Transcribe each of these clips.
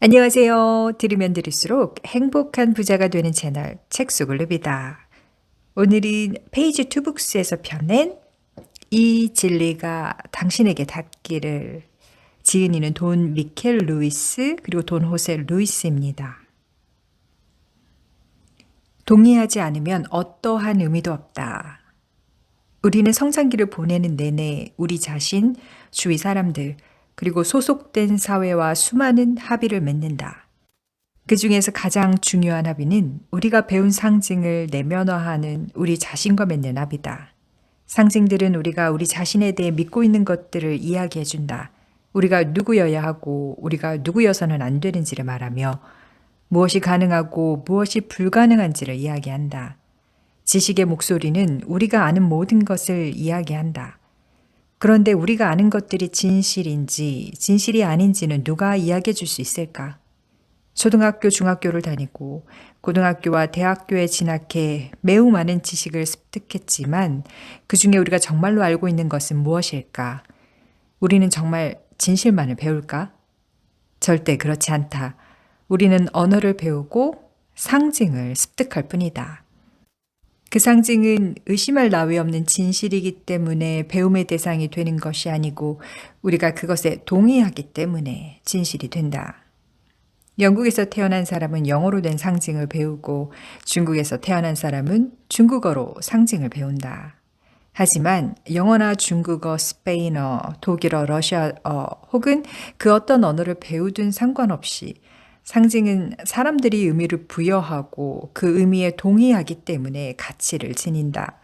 안녕하세요. 들으면 들을수록 행복한 부자가 되는 채널 책수글룹이다. 오늘은 페이지 투북스에서 펴낸 이 진리가 당신에게 닿기를 지은이는 돈 미켈 루이스 그리고 돈 호세 루이스입니다. 동의하지 않으면 어떠한 의미도 없다. 우리는 성장기를 보내는 내내 우리 자신, 주위 사람들, 그리고 소속된 사회와 수많은 합의를 맺는다. 그 중에서 가장 중요한 합의는 우리가 배운 상징을 내면화하는 우리 자신과 맺는 합의다. 상징들은 우리가 우리 자신에 대해 믿고 있는 것들을 이야기해 준다. 우리가 누구여야 하고 우리가 누구여서는 안 되는지를 말하며 무엇이 가능하고 무엇이 불가능한지를 이야기한다. 지식의 목소리는 우리가 아는 모든 것을 이야기한다. 그런데 우리가 아는 것들이 진실인지 진실이 아닌지는 누가 이야기해 줄 수 있을까? 초등학교, 중학교를 다니고 고등학교와 대학교에 진학해 매우 많은 지식을 습득했지만 그 중에 우리가 정말로 알고 있는 것은 무엇일까? 우리는 정말 진실만을 배울까? 절대 그렇지 않다. 우리는 언어를 배우고 상징을 습득할 뿐이다. 그 상징은 의심할 나위 없는 진실이기 때문에 배움의 대상이 되는 것이 아니고 우리가 그것에 동의하기 때문에 진실이 된다. 영국에서 태어난 사람은 영어로 된 상징을 배우고 중국에서 태어난 사람은 중국어로 상징을 배운다. 하지만 영어나 중국어, 스페인어, 독일어, 러시아어 혹은 그 어떤 언어를 배우든 상관없이 상징은 사람들이 의미를 부여하고 그 의미에 동의하기 때문에 가치를 지닌다.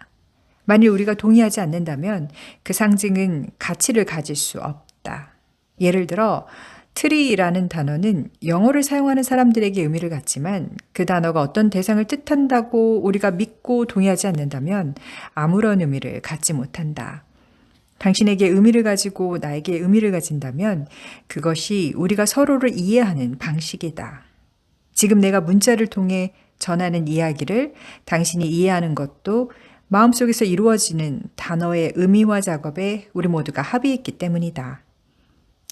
만일 우리가 동의하지 않는다면 그 상징은 가치를 가질 수 없다. 예를 들어, 트리라는 단어는 영어를 사용하는 사람들에게 의미를 갖지만 그 단어가 어떤 대상을 뜻한다고 우리가 믿고 동의하지 않는다면 아무런 의미를 갖지 못한다. 당신에게 의미를 가지고 나에게 의미를 가진다면 그것이 우리가 서로를 이해하는 방식이다. 지금 내가 문자를 통해 전하는 이야기를 당신이 이해하는 것도 마음속에서 이루어지는 단어의 의미화 작업에 우리 모두가 합의했기 때문이다.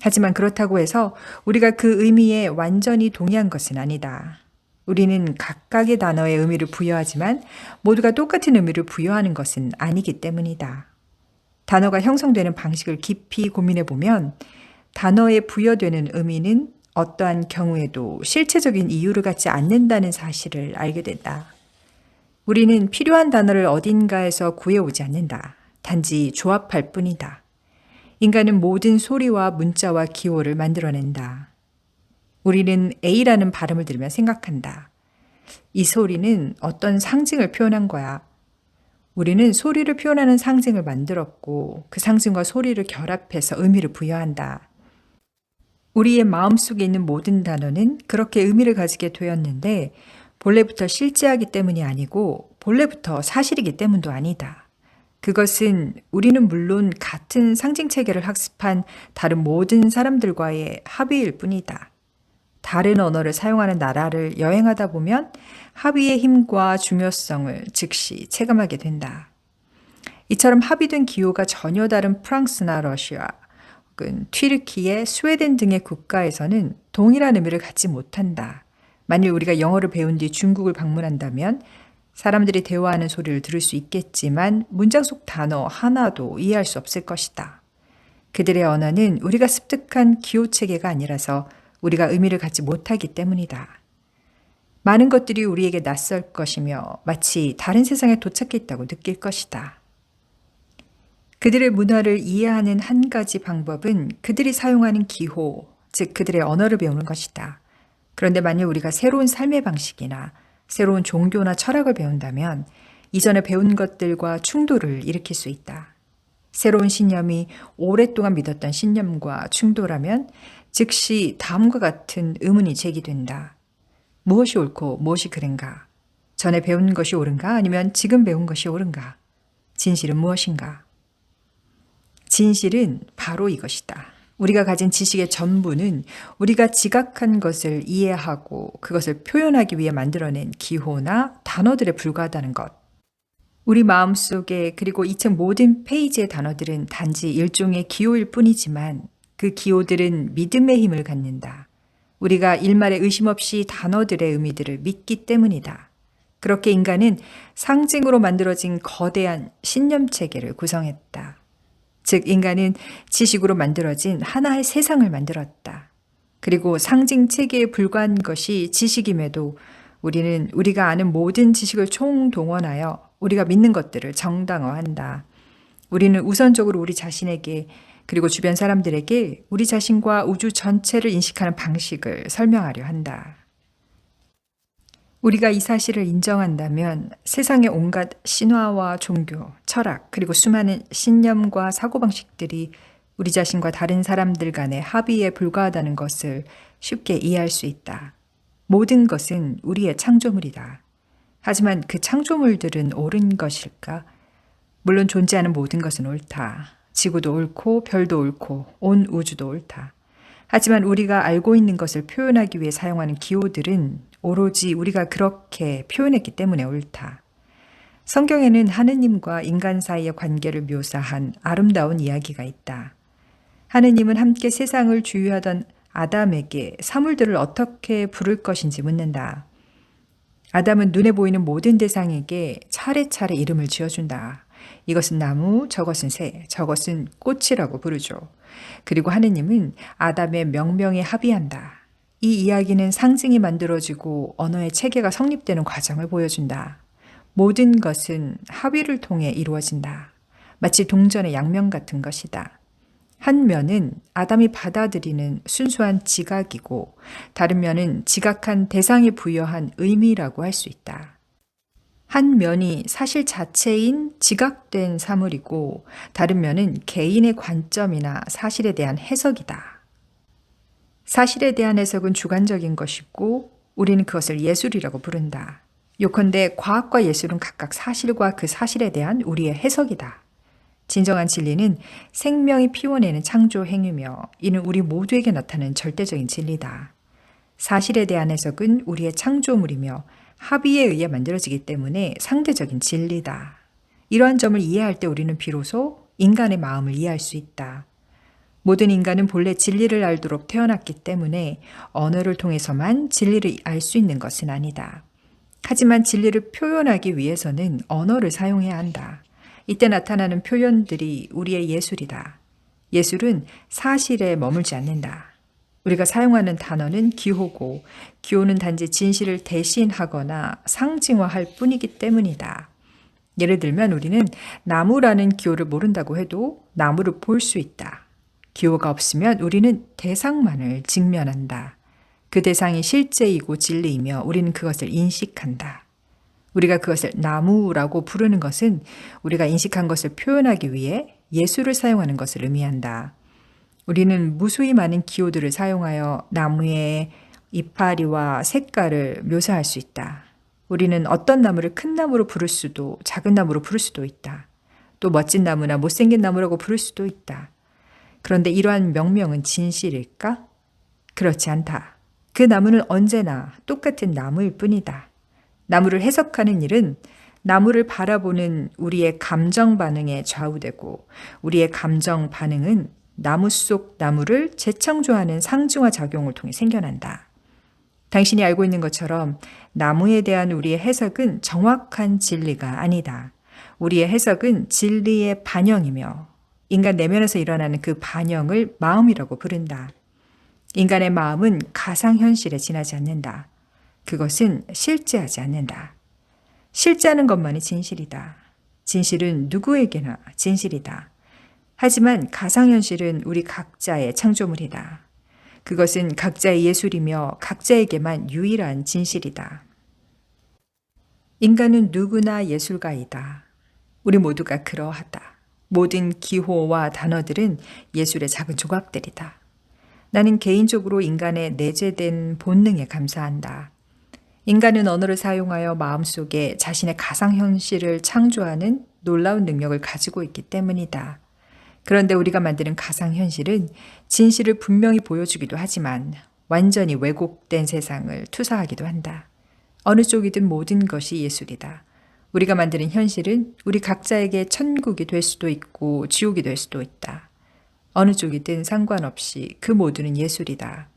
하지만 그렇다고 해서 우리가 그 의미에 완전히 동의한 것은 아니다. 우리는 각각의 단어의 의미를 부여하지만 모두가 똑같은 의미를 부여하는 것은 아니기 때문이다. 단어가 형성되는 방식을 깊이 고민해 보면 단어에 부여되는 의미는 어떠한 경우에도 실체적인 이유를 갖지 않는다는 사실을 알게 된다. 우리는 필요한 단어를 어딘가에서 구해오지 않는다. 단지 조합할 뿐이다. 인간은 모든 소리와 문자와 기호를 만들어낸다. 우리는 A라는 발음을 들으며 생각한다. 이 소리는 어떤 상징을 표현한 거야. 우리는 소리를 표현하는 상징을 만들었고 그 상징과 소리를 결합해서 의미를 부여한다. 우리의 마음속에 있는 모든 단어는 그렇게 의미를 가지게 되었는데 본래부터 실제하기 때문이 아니고 본래부터 사실이기 때문도 아니다. 그것은 우리는 물론 같은 상징 체계를 학습한 다른 모든 사람들과의 합의일 뿐이다. 다른 언어를 사용하는 나라를 여행하다 보면 합의의 힘과 중요성을 즉시 체감하게 된다. 이처럼 합의된 기호가 전혀 다른 프랑스나 러시아, 혹은 튀르키예, 스웨덴 등의 국가에서는 동일한 의미를 갖지 못한다. 만일 우리가 영어를 배운 뒤 중국을 방문한다면 사람들이 대화하는 소리를 들을 수 있겠지만 문장 속 단어 하나도 이해할 수 없을 것이다. 그들의 언어는 우리가 습득한 기호 체계가 아니라서 우리가 의미를 갖지 못하기 때문이다. 많은 것들이 우리에게 낯설 것이며 마치 다른 세상에 도착했다고 느낄 것이다. 그들의 문화를 이해하는 한 가지 방법은 그들이 사용하는 기호, 즉 그들의 언어를 배우는 것이다. 그런데 만약 우리가 새로운 삶의 방식이나 새로운 종교나 철학을 배운다면 이전에 배운 것들과 충돌을 일으킬 수 있다. 새로운 신념이 오랫동안 믿었던 신념과 충돌하면 즉시 다음과 같은 의문이 제기된다. 무엇이 옳고 무엇이 그른가? 전에 배운 것이 옳은가? 아니면 지금 배운 것이 옳은가? 진실은 무엇인가? 진실은 바로 이것이다. 우리가 가진 지식의 전부는 우리가 지각한 것을 이해하고 그것을 표현하기 위해 만들어낸 기호나 단어들에 불과하다는 것. 우리 마음 속에 그리고 이 책 모든 페이지의 단어들은 단지 일종의 기호일 뿐이지만 그 기호들은 믿음의 힘을 갖는다. 우리가 일말의 의심 없이 단어들의 의미들을 믿기 때문이다. 그렇게 인간은 상징으로 만들어진 거대한 신념 체계를 구성했다. 즉, 인간은 지식으로 만들어진 하나의 세상을 만들었다. 그리고 상징 체계에 불과한 것이 지식임에도 우리는 우리가 아는 모든 지식을 총동원하여 우리가 믿는 것들을 정당화한다. 우리는 우선적으로 우리 자신에게 그리고 주변 사람들에게 우리 자신과 우주 전체를 인식하는 방식을 설명하려 한다. 우리가 이 사실을 인정한다면 세상의 온갖 신화와 종교, 철학, 그리고 수많은 신념과 사고방식들이 우리 자신과 다른 사람들 간의 합의에 불과하다는 것을 쉽게 이해할 수 있다. 모든 것은 우리의 창조물이다. 하지만 그 창조물들은 옳은 것일까? 물론 존재하는 모든 것은 옳다. 지구도 옳고 별도 옳고 온 우주도 옳다. 하지만 우리가 알고 있는 것을 표현하기 위해 사용하는 기호들은 오로지 우리가 그렇게 표현했기 때문에 옳다. 성경에는 하느님과 인간 사이의 관계를 묘사한 아름다운 이야기가 있다. 하느님은 함께 세상을 주유하던 아담에게 사물들을 어떻게 부를 것인지 묻는다. 아담은 눈에 보이는 모든 대상에게 차례차례 이름을 지어준다. 이것은 나무, 저것은 새, 저것은 꽃이라고 부르죠. 그리고 하느님은 아담의 명명에 합의한다. 이 이야기는 상징이 만들어지고 언어의 체계가 성립되는 과정을 보여준다. 모든 것은 합의를 통해 이루어진다. 마치 동전의 양면 같은 것이다. 한 면은 아담이 받아들이는 순수한 지각이고 다른 면은 지각한 대상이 부여한 의미라고 할 수 있다. 한 면이 사실 자체인 지각된 사물이고 다른 면은 개인의 관점이나 사실에 대한 해석이다. 사실에 대한 해석은 주관적인 것이고 우리는 그것을 예술이라고 부른다. 요컨대 과학과 예술은 각각 사실과 그 사실에 대한 우리의 해석이다. 진정한 진리는 생명이 피워내는 창조 행위며 이는 우리 모두에게 나타나는 절대적인 진리다. 사실에 대한 해석은 우리의 창조물이며 합의에 의해 만들어지기 때문에 상대적인 진리다. 이러한 점을 이해할 때 우리는 비로소 인간의 마음을 이해할 수 있다. 모든 인간은 본래 진리를 알도록 태어났기 때문에 언어를 통해서만 진리를 알 수 있는 것은 아니다. 하지만 진리를 표현하기 위해서는 언어를 사용해야 한다. 이때 나타나는 표현들이 우리의 예술이다. 예술은 사실에 머물지 않는다. 우리가 사용하는 단어는 기호고, 기호는 단지 진실을 대신하거나 상징화할 뿐이기 때문이다. 예를 들면 우리는 나무라는 기호를 모른다고 해도 나무를 볼 수 있다. 기호가 없으면 우리는 대상만을 직면한다. 그 대상이 실제이고 진리이며 우리는 그것을 인식한다. 우리가 그것을 나무라고 부르는 것은 우리가 인식한 것을 표현하기 위해 예술을 사용하는 것을 의미한다. 우리는 무수히 많은 기호들을 사용하여 나무의 이파리와 색깔을 묘사할 수 있다. 우리는 어떤 나무를 큰 나무로 부를 수도 작은 나무로 부를 수도 있다. 또 멋진 나무나 못생긴 나무라고 부를 수도 있다. 그런데 이러한 명명은 진실일까? 그렇지 않다. 그 나무는 언제나 똑같은 나무일 뿐이다. 나무를 해석하는 일은 나무를 바라보는 우리의 감정 반응에 좌우되고 우리의 감정 반응은 나무 속 나무를 재창조하는 상징화 작용을 통해 생겨난다. 당신이 알고 있는 것처럼 나무에 대한 우리의 해석은 정확한 진리가 아니다. 우리의 해석은 진리의 반영이며 인간 내면에서 일어나는 그 반영을 마음이라고 부른다. 인간의 마음은 가상현실에 지나지 않는다. 그것은 실제하지 않는다. 실제하는 것만이 진실이다. 진실은 누구에게나 진실이다. 하지만 가상현실은 우리 각자의 창조물이다. 그것은 각자의 예술이며 각자에게만 유일한 진실이다. 인간은 누구나 예술가이다. 우리 모두가 그러하다. 모든 기호와 단어들은 예술의 작은 조각들이다. 나는 개인적으로 인간의 내재된 본능에 감사한다. 인간은 언어를 사용하여 마음속에 자신의 가상현실을 창조하는 놀라운 능력을 가지고 있기 때문이다. 그런데 우리가 만드는 가상현실은 진실을 분명히 보여주기도 하지만 완전히 왜곡된 세상을 투사하기도 한다. 어느 쪽이든 모든 것이 예술이다. 우리가 만드는 현실은 우리 각자에게 천국이 될 수도 있고 지옥이 될 수도 있다. 어느 쪽이든 상관없이 그 모두는 예술이다.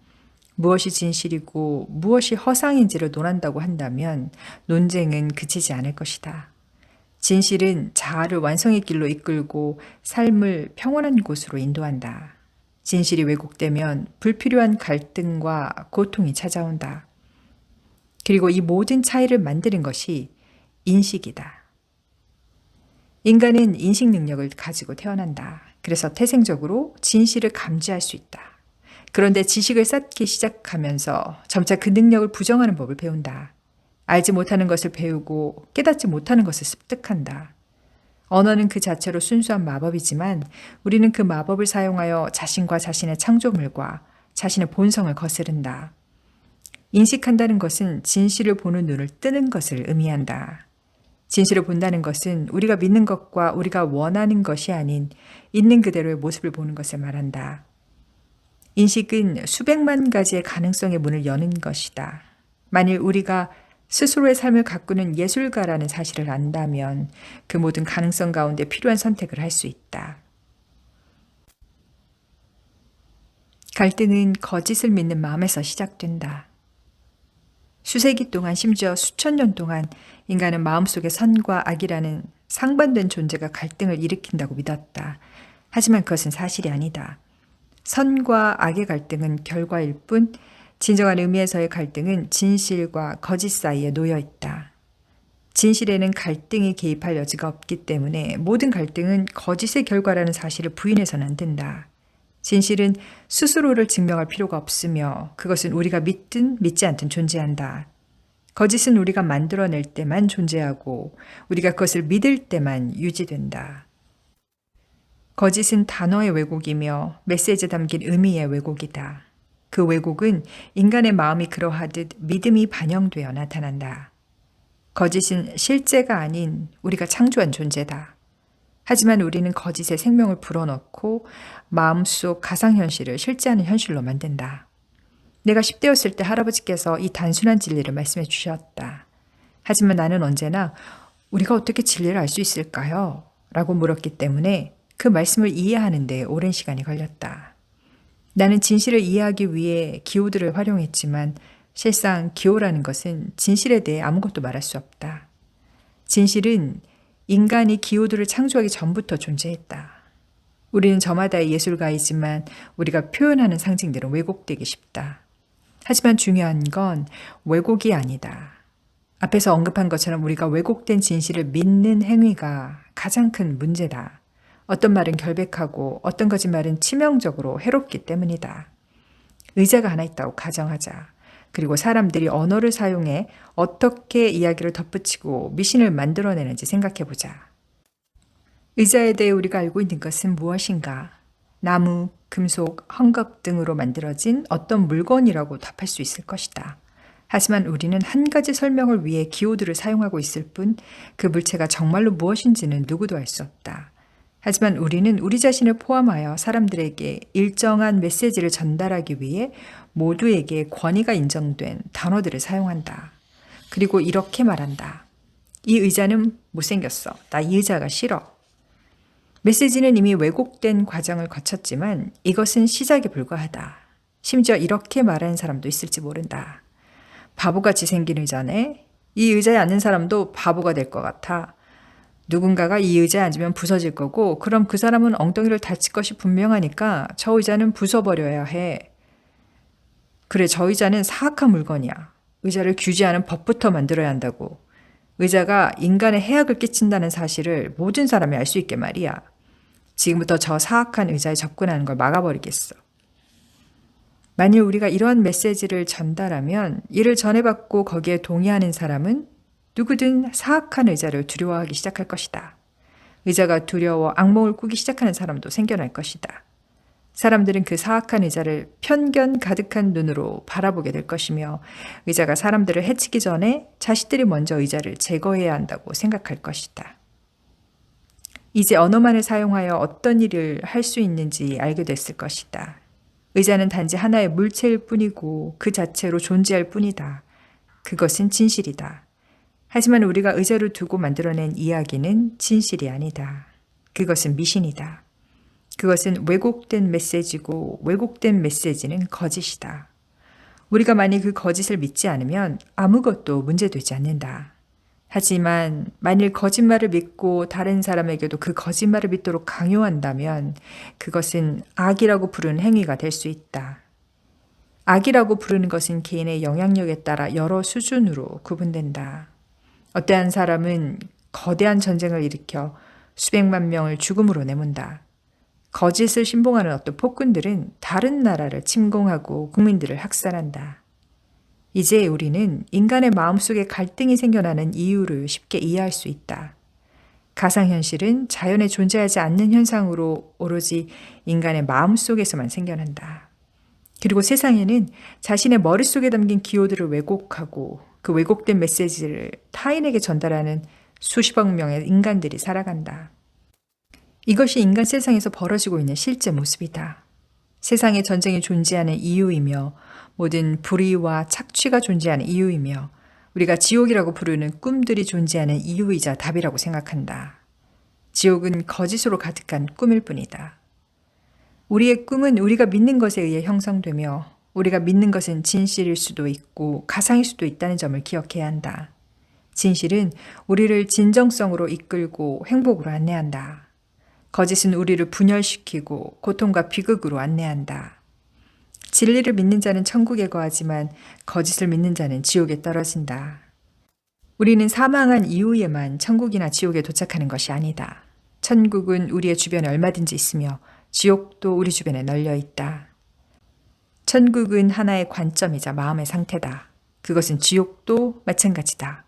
무엇이 진실이고 무엇이 허상인지를 논한다고 한다면 논쟁은 그치지 않을 것이다. 진실은 자아를 완성의 길로 이끌고 삶을 평온한 곳으로 인도한다. 진실이 왜곡되면 불필요한 갈등과 고통이 찾아온다. 그리고 이 모든 차이를 만드는 것이 인식이다. 인간은 인식 능력을 가지고 태어난다. 그래서 태생적으로 진실을 감지할 수 있다. 그런데 지식을 쌓기 시작하면서 점차 그 능력을 부정하는 법을 배운다. 알지 못하는 것을 배우고 깨닫지 못하는 것을 습득한다. 언어는 그 자체로 순수한 마법이지만 우리는 그 마법을 사용하여 자신과 자신의 창조물과 자신의 본성을 거스른다. 인식한다는 것은 진실을 보는 눈을 뜨는 것을 의미한다. 진실을 본다는 것은 우리가 믿는 것과 우리가 원하는 것이 아닌 있는 그대로의 모습을 보는 것을 말한다. 인식은 수백만 가지의 가능성의 문을 여는 것이다. 만일 우리가 스스로의 삶을 가꾸는 예술가라는 사실을 안다면 그 모든 가능성 가운데 필요한 선택을 할 수 있다. 갈등은 거짓을 믿는 마음에서 시작된다. 수세기 동안 심지어 수천 년 동안 인간은 마음속에 선과 악이라는 상반된 존재가 갈등을 일으킨다고 믿었다. 하지만 그것은 사실이 아니다. 선과 악의 갈등은 결과일 뿐 진정한 의미에서의 갈등은 진실과 거짓 사이에 놓여 있다. 진실에는 갈등이 개입할 여지가 없기 때문에 모든 갈등은 거짓의 결과라는 사실을 부인해서는 안 된다. 진실은 스스로를 증명할 필요가 없으며 그것은 우리가 믿든 믿지 않든 존재한다. 거짓은 우리가 만들어낼 때만 존재하고 우리가 그것을 믿을 때만 유지된다. 거짓은 단어의 왜곡이며 메시지에 담긴 의미의 왜곡이다. 그 왜곡은 인간의 마음이 그러하듯 믿음이 반영되어 나타난다. 거짓은 실제가 아닌 우리가 창조한 존재다. 하지만 우리는 거짓의 생명을 불어넣고 마음속 가상현실을 실제하는 현실로 만든다. 내가 10대였을 때 할아버지께서 이 단순한 진리를 말씀해 주셨다. 하지만 나는 언제나 우리가 어떻게 진리를 알 수 있을까요? 라고 물었기 때문에 그 말씀을 이해하는 데 오랜 시간이 걸렸다. 나는 진실을 이해하기 위해 기호들을 활용했지만 실상 기호라는 것은 진실에 대해 아무것도 말할 수 없다. 진실은 인간이 기호들을 창조하기 전부터 존재했다. 우리는 저마다의 예술가이지만 우리가 표현하는 상징들은 왜곡되기 쉽다. 하지만 중요한 건 왜곡이 아니다. 앞에서 언급한 것처럼 우리가 왜곡된 진실을 믿는 행위가 가장 큰 문제다. 어떤 말은 결백하고 어떤 거짓말은 치명적으로 해롭기 때문이다. 의자가 하나 있다고 가정하자. 그리고 사람들이 언어를 사용해 어떻게 이야기를 덧붙이고 미신을 만들어내는지 생각해 보자. 의자에 대해 우리가 알고 있는 것은 무엇인가? 나무, 금속, 헝겊 등으로 만들어진 어떤 물건이라고 답할 수 있을 것이다. 하지만 우리는 한 가지 설명을 위해 기호들을 사용하고 있을 뿐 그 물체가 정말로 무엇인지는 누구도 알 수 없다. 하지만 우리는 우리 자신을 포함하여 사람들에게 일정한 메시지를 전달하기 위해 모두에게 권위가 인정된 단어들을 사용한다. 그리고 이렇게 말한다. 이 의자는 못생겼어. 나 이 의자가 싫어. 메시지는 이미 왜곡된 과정을 거쳤지만 이것은 시작에 불과하다. 심지어 이렇게 말하는 사람도 있을지 모른다. 바보같이 생긴 의자네. 이 의자에 앉는 사람도 바보가 될 것 같아. 누군가가 이 의자에 앉으면 부서질 거고 그럼 그 사람은 엉덩이를 다칠 것이 분명하니까 저 의자는 부숴버려야 해. 그래 저 의자는 사악한 물건이야. 의자를 규제하는 법부터 만들어야 한다고. 의자가 인간의 해악을 끼친다는 사실을 모든 사람이 알 수 있게 말이야. 지금부터 저 사악한 의자에 접근하는 걸 막아버리겠어. 만일 우리가 이러한 메시지를 전달하면 이를 전해받고 거기에 동의하는 사람은 누구든 사악한 의자를 두려워하기 시작할 것이다. 의자가 두려워 악몽을 꾸기 시작하는 사람도 생겨날 것이다. 사람들은 그 사악한 의자를 편견 가득한 눈으로 바라보게 될 것이며 의자가 사람들을 해치기 전에 자신들이 먼저 의자를 제거해야 한다고 생각할 것이다. 이제 언어만을 사용하여 어떤 일을 할 수 있는지 알게 됐을 것이다. 의자는 단지 하나의 물체일 뿐이고 그 자체로 존재할 뿐이다. 그것은 진실이다. 하지만 우리가 의자를 두고 만들어낸 이야기는 진실이 아니다. 그것은 미신이다. 그것은 왜곡된 메시지고 왜곡된 메시지는 거짓이다. 우리가 만일 그 거짓을 믿지 않으면 아무것도 문제되지 않는다. 하지만 만일 거짓말을 믿고 다른 사람에게도 그 거짓말을 믿도록 강요한다면 그것은 악이라고 부르는 행위가 될 수 있다. 악이라고 부르는 것은 개인의 영향력에 따라 여러 수준으로 구분된다. 어떠한 사람은 거대한 전쟁을 일으켜 수백만 명을 죽음으로 내몬다. 거짓을 신봉하는 어떤 폭군들은 다른 나라를 침공하고 국민들을 학살한다. 이제 우리는 인간의 마음속에 갈등이 생겨나는 이유를 쉽게 이해할 수 있다. 가상현실은 자연에 존재하지 않는 현상으로 오로지 인간의 마음속에서만 생겨난다. 그리고 세상에는 자신의 머릿속에 담긴 기호들을 왜곡하고 그 왜곡된 메시지를 타인에게 전달하는 수십억 명의 인간들이 살아간다. 이것이 인간 세상에서 벌어지고 있는 실제 모습이다. 세상에 전쟁이 존재하는 이유이며 모든 불의와 착취가 존재하는 이유이며 우리가 지옥이라고 부르는 꿈들이 존재하는 이유이자 답이라고 생각한다. 지옥은 거짓으로 가득한 꿈일 뿐이다. 우리의 꿈은 우리가 믿는 것에 의해 형성되며 우리가 믿는 것은 진실일 수도 있고 가상일 수도 있다는 점을 기억해야 한다. 진실은 우리를 진정성으로 이끌고 행복으로 안내한다. 거짓은 우리를 분열시키고 고통과 비극으로 안내한다. 진리를 믿는 자는 천국에 거하지만 거짓을 믿는 자는 지옥에 떨어진다. 우리는 사망한 이후에만 천국이나 지옥에 도착하는 것이 아니다. 천국은 우리의 주변에 얼마든지 있으며 지옥도 우리 주변에 널려 있다. 천국은 하나의 관점이자 마음의 상태다. 그것은 지옥도 마찬가지다.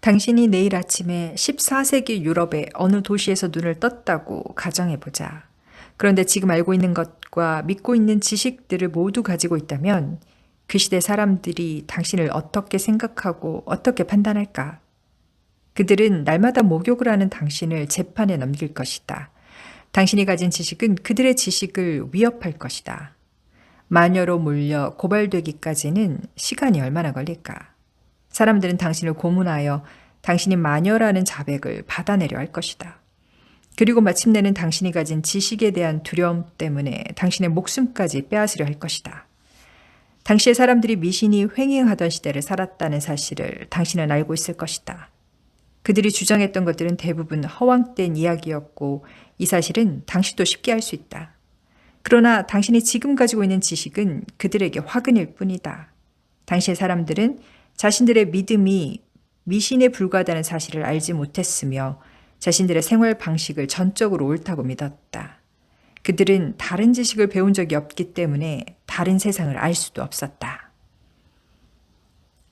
당신이 내일 아침에 14세기 유럽의 어느 도시에서 눈을 떴다고 가정해보자. 그런데 지금 알고 있는 것과 믿고 있는 지식들을 모두 가지고 있다면 그 시대 사람들이 당신을 어떻게 생각하고 어떻게 판단할까? 그들은 날마다 목욕을 하는 당신을 재판에 넘길 것이다. 당신이 가진 지식은 그들의 지식을 위협할 것이다. 마녀로 몰려 고발되기까지는 시간이 얼마나 걸릴까? 사람들은 당신을 고문하여 당신이 마녀라는 자백을 받아내려 할 것이다. 그리고 마침내는 당신이 가진 지식에 대한 두려움 때문에 당신의 목숨까지 빼앗으려 할 것이다. 당시의 사람들이 미신이 횡행하던 시대를 살았다는 사실을 당신은 알고 있을 것이다. 그들이 주장했던 것들은 대부분 허황된 이야기였고 이 사실은 당신도 쉽게 알 수 있다. 그러나 당신이 지금 가지고 있는 지식은 그들에게 화근일 뿐이다. 당시의 사람들은 자신들의 믿음이 미신에 불과하다는 사실을 알지 못했으며 자신들의 생활 방식을 전적으로 옳다고 믿었다. 그들은 다른 지식을 배운 적이 없기 때문에 다른 세상을 알 수도 없었다.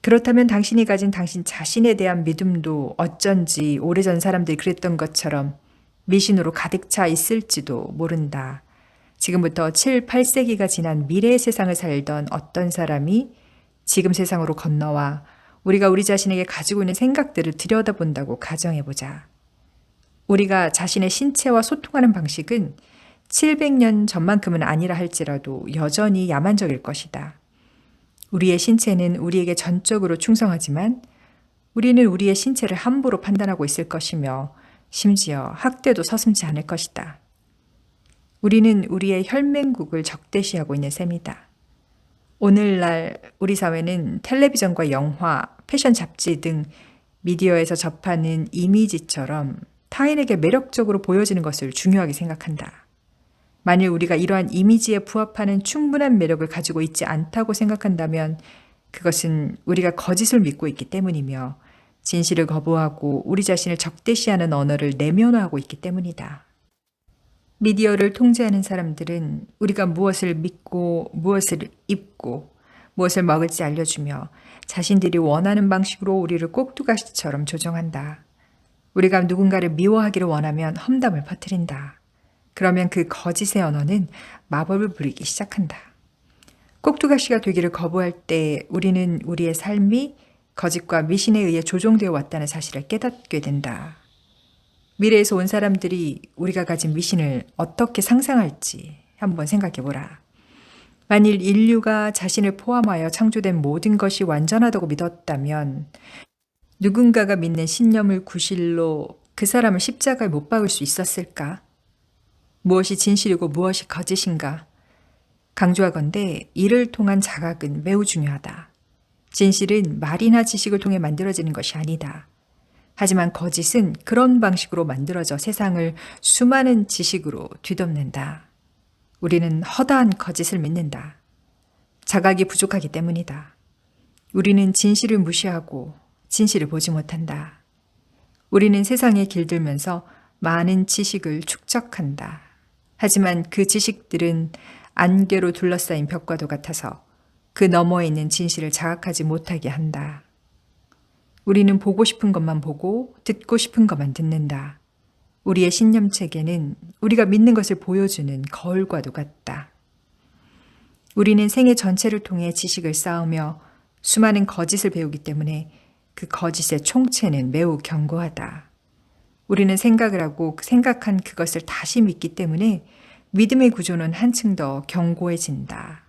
그렇다면 당신이 가진 당신 자신에 대한 믿음도 어쩐지 오래전 사람들이 그랬던 것처럼 미신으로 가득 차 있을지도 모른다. 지금부터 7, 8세기가 지난 미래의 세상을 살던 어떤 사람이 지금 세상으로 건너와 우리가 우리 자신에게 가지고 있는 생각들을 들여다본다고 가정해보자. 우리가 자신의 신체와 소통하는 방식은 700년 전만큼은 아니라 할지라도 여전히 야만적일 것이다. 우리의 신체는 우리에게 전적으로 충성하지만 우리는 우리의 신체를 함부로 판단하고 있을 것이며 심지어 학대도 서슴지 않을 것이다. 우리는 우리의 혈맹국을 적대시하고 있는 셈이다. 오늘날 우리 사회는 텔레비전과 영화, 패션 잡지 등 미디어에서 접하는 이미지처럼 타인에게 매력적으로 보여지는 것을 중요하게 생각한다. 만일 우리가 이러한 이미지에 부합하는 충분한 매력을 가지고 있지 않다고 생각한다면 그것은 우리가 거짓을 믿고 있기 때문이며 진실을 거부하고 우리 자신을 적대시하는 언어를 내면화하고 있기 때문이다. 미디어를 통제하는 사람들은 우리가 무엇을 믿고 무엇을 입고 무엇을 먹을지 알려주며 자신들이 원하는 방식으로 우리를 꼭두가시처럼 조정한다. 우리가 누군가를 미워하기를 원하면 험담을 퍼뜨린다. 그러면 그 거짓의 언어는 마법을 부리기 시작한다. 꼭두가시가 되기를 거부할 때 우리는 우리의 삶이 거짓과 미신에 의해 조종되어 왔다는 사실을 깨닫게 된다. 미래에서 온 사람들이 우리가 가진 미신을 어떻게 상상할지 한번 생각해 보라. 만일 인류가 자신을 포함하여 창조된 모든 것이 완전하다고 믿었다면 누군가가 믿는 신념을 구실로 그 사람을 십자가에 못 박을 수 있었을까? 무엇이 진실이고 무엇이 거짓인가? 강조하건대 이를 통한 자각은 매우 중요하다. 진실은 말이나 지식을 통해 만들어지는 것이 아니다. 하지만 거짓은 그런 방식으로 만들어져 세상을 수많은 지식으로 뒤덮는다. 우리는 허다한 거짓을 믿는다. 자각이 부족하기 때문이다. 우리는 진실을 무시하고 진실을 보지 못한다. 우리는 세상에 길들면서 많은 지식을 축적한다. 하지만 그 지식들은 안개로 둘러싸인 벽과도 같아서 그 너머에 있는 진실을 자각하지 못하게 한다. 우리는 보고 싶은 것만 보고 듣고 싶은 것만 듣는다. 우리의 신념 체계는 우리가 믿는 것을 보여주는 거울과도 같다. 우리는 생애 전체를 통해 지식을 쌓으며 수많은 거짓을 배우기 때문에 그 거짓의 총체는 매우 견고하다. 우리는 생각을 하고 생각한 그것을 다시 믿기 때문에 믿음의 구조는 한층 더 견고해진다.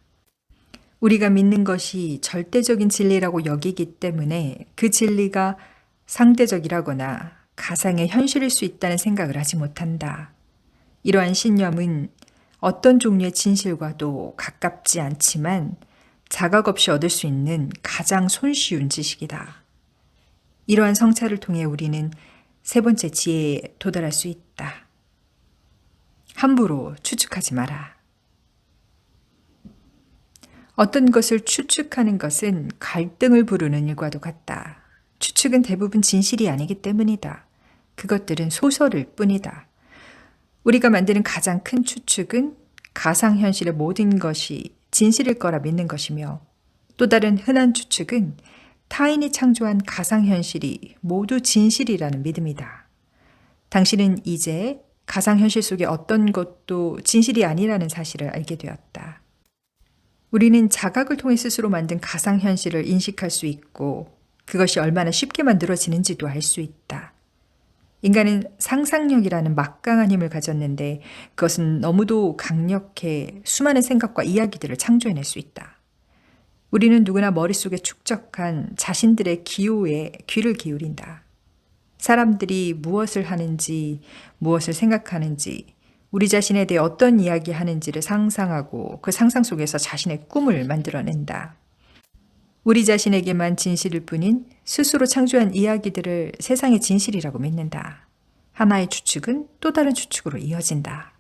우리가 믿는 것이 절대적인 진리라고 여기기 때문에 그 진리가 상대적이라거나 가상의 현실일 수 있다는 생각을 하지 못한다. 이러한 신념은 어떤 종류의 진실과도 가깝지 않지만 자각 없이 얻을 수 있는 가장 손쉬운 지식이다. 이러한 성찰을 통해 우리는 세 번째 지혜에 도달할 수 있다. 함부로 추측하지 마라. 어떤 것을 추측하는 것은 갈등을 부르는 일과도 같다. 추측은 대부분 진실이 아니기 때문이다. 그것들은 소설일 뿐이다. 우리가 만드는 가장 큰 추측은 가상현실의 모든 것이 진실일 거라 믿는 것이며 또 다른 흔한 추측은 타인이 창조한 가상현실이 모두 진실이라는 믿음이다. 당신은 이제 가상현실 속에 어떤 것도 진실이 아니라는 사실을 알게 되었다. 우리는 자각을 통해 스스로 만든 가상현실을 인식할 수 있고 그것이 얼마나 쉽게 만들어지는지도 알 수 있다. 인간은 상상력이라는 막강한 힘을 가졌는데 그것은 너무도 강력해 수많은 생각과 이야기들을 창조해낼 수 있다. 우리는 누구나 머릿속에 축적한 자신들의 기호에 귀를 기울인다. 사람들이 무엇을 하는지, 무엇을 생각하는지, 우리 자신에 대해 어떤 이야기 하는지를 상상하고 그 상상 속에서 자신의 꿈을 만들어낸다. 우리 자신에게만 진실일 뿐인 스스로 창조한 이야기들을 세상의 진실이라고 믿는다. 하나의 추측은 또 다른 추측으로 이어진다.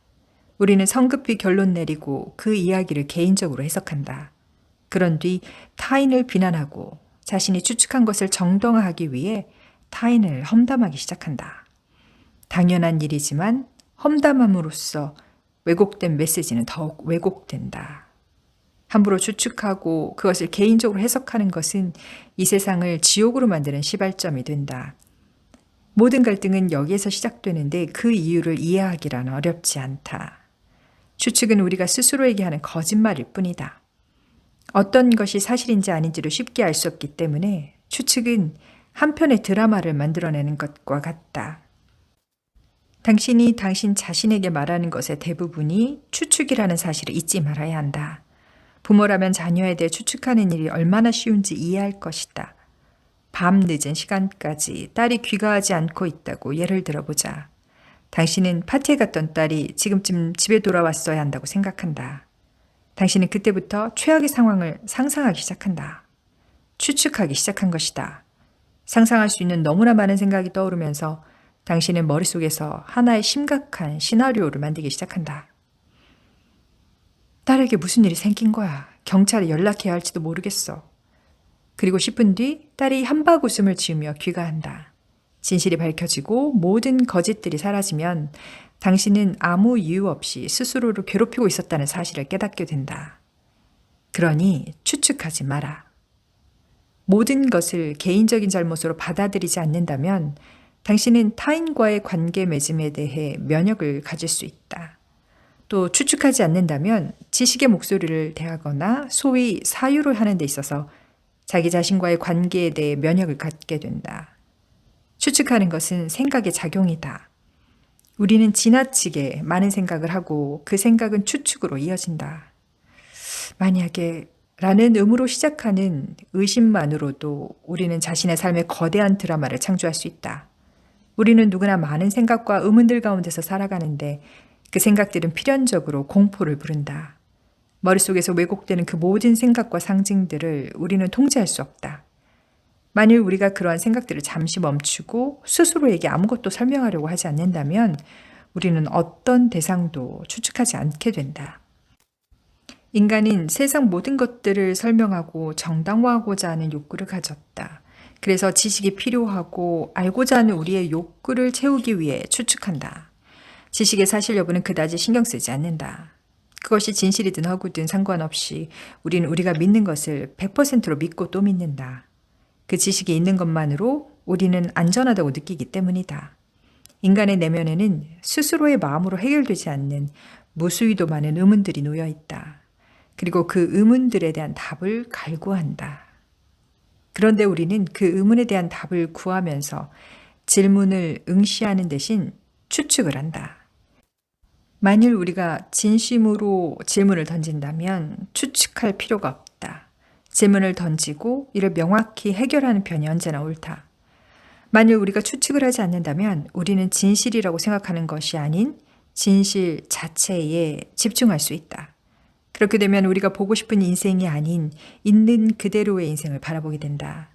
우리는 성급히 결론 내리고 그 이야기를 개인적으로 해석한다. 그런 뒤 타인을 비난하고 자신이 추측한 것을 정당화하기 위해 타인을 험담하기 시작한다. 당연한 일이지만 험담함으로써 왜곡된 메시지는 더욱 왜곡된다. 함부로 추측하고 그것을 개인적으로 해석하는 것은 이 세상을 지옥으로 만드는 시발점이 된다. 모든 갈등은 여기에서 시작되는데 그 이유를 이해하기란 어렵지 않다. 추측은 우리가 스스로에게 하는 거짓말일 뿐이다. 어떤 것이 사실인지 아닌지를 쉽게 알 수 없기 때문에 추측은 한편의 드라마를 만들어내는 것과 같다. 당신이 당신 자신에게 말하는 것의 대부분이 추측이라는 사실을 잊지 말아야 한다. 부모라면 자녀에 대해 추측하는 일이 얼마나 쉬운지 이해할 것이다. 밤 늦은 시간까지 딸이 귀가하지 않고 있다고 예를 들어보자. 당신은 파티에 갔던 딸이 지금쯤 집에 돌아왔어야 한다고 생각한다. 당신은 그때부터 최악의 상황을 상상하기 시작한다. 추측하기 시작한 것이다. 상상할 수 있는 너무나 많은 생각이 떠오르면서 당신은 머릿속에서 하나의 심각한 시나리오를 만들기 시작한다. 딸에게 무슨 일이 생긴 거야. 경찰에 연락해야 할지도 모르겠어. 그리고 10분 뒤 딸이 한박 웃음을 지으며 귀가한다. 진실이 밝혀지고 모든 거짓들이 사라지면 당신은 아무 이유 없이 스스로를 괴롭히고 있었다는 사실을 깨닫게 된다. 그러니 추측하지 마라. 모든 것을 개인적인 잘못으로 받아들이지 않는다면 당신은 타인과의 관계 맺음에 대해 면역을 가질 수 있다. 또 추측하지 않는다면 지식의 목소리를 대하거나 소위 사유를 하는 데 있어서 자기 자신과의 관계에 대해 면역을 갖게 된다. 추측하는 것은 생각의 작용이다. 우리는 지나치게 많은 생각을 하고 그 생각은 추측으로 이어진다. 만약에 라는 의무로 시작하는 의심만으로도 우리는 자신의 삶의 거대한 드라마를 창조할 수 있다. 우리는 누구나 많은 생각과 의문들 가운데서 살아가는데 그 생각들은 필연적으로 공포를 부른다. 머릿속에서 왜곡되는 그 모든 생각과 상징들을 우리는 통제할 수 없다. 만일 우리가 그러한 생각들을 잠시 멈추고 스스로에게 아무것도 설명하려고 하지 않는다면 우리는 어떤 대상도 추측하지 않게 된다. 인간은 세상 모든 것들을 설명하고 정당화하고자 하는 욕구를 가졌다. 그래서 지식이 필요하고 알고자 하는 우리의 욕구를 채우기 위해 추측한다. 지식의 사실 여부는 그다지 신경 쓰지 않는다. 그것이 진실이든 허구든 상관없이 우리는 우리가 믿는 것을 100%로 믿고 또 믿는다. 그 지식이 있는 것만으로 우리는 안전하다고 느끼기 때문이다. 인간의 내면에는 스스로의 마음으로 해결되지 않는 무수히도 많은 의문들이 놓여 있다. 그리고 그 의문들에 대한 답을 갈구한다. 그런데 우리는 그 의문에 대한 답을 구하면서 질문을 응시하는 대신 추측을 한다. 만일 우리가 진심으로 질문을 던진다면 추측할 필요가 없다. 질문을 던지고 이를 명확히 해결하는 편이 언제나 옳다. 만일 우리가 추측을 하지 않는다면 우리는 진실이라고 생각하는 것이 아닌 진실 자체에 집중할 수 있다. 그렇게 되면 우리가 보고 싶은 인생이 아닌 있는 그대로의 인생을 바라보게 된다.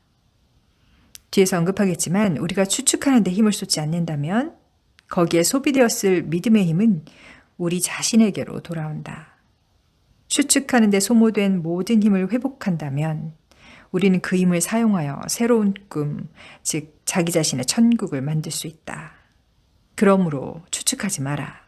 뒤에서 언급하겠지만 우리가 추측하는 데 힘을 쏟지 않는다면 거기에 소비되었을 믿음의 힘은 우리 자신에게로 돌아온다. 추측하는 데 소모된 모든 힘을 회복한다면 우리는 그 힘을 사용하여 새로운 꿈, 즉 자기 자신의 천국을 만들 수 있다. 그러므로 추측하지 마라.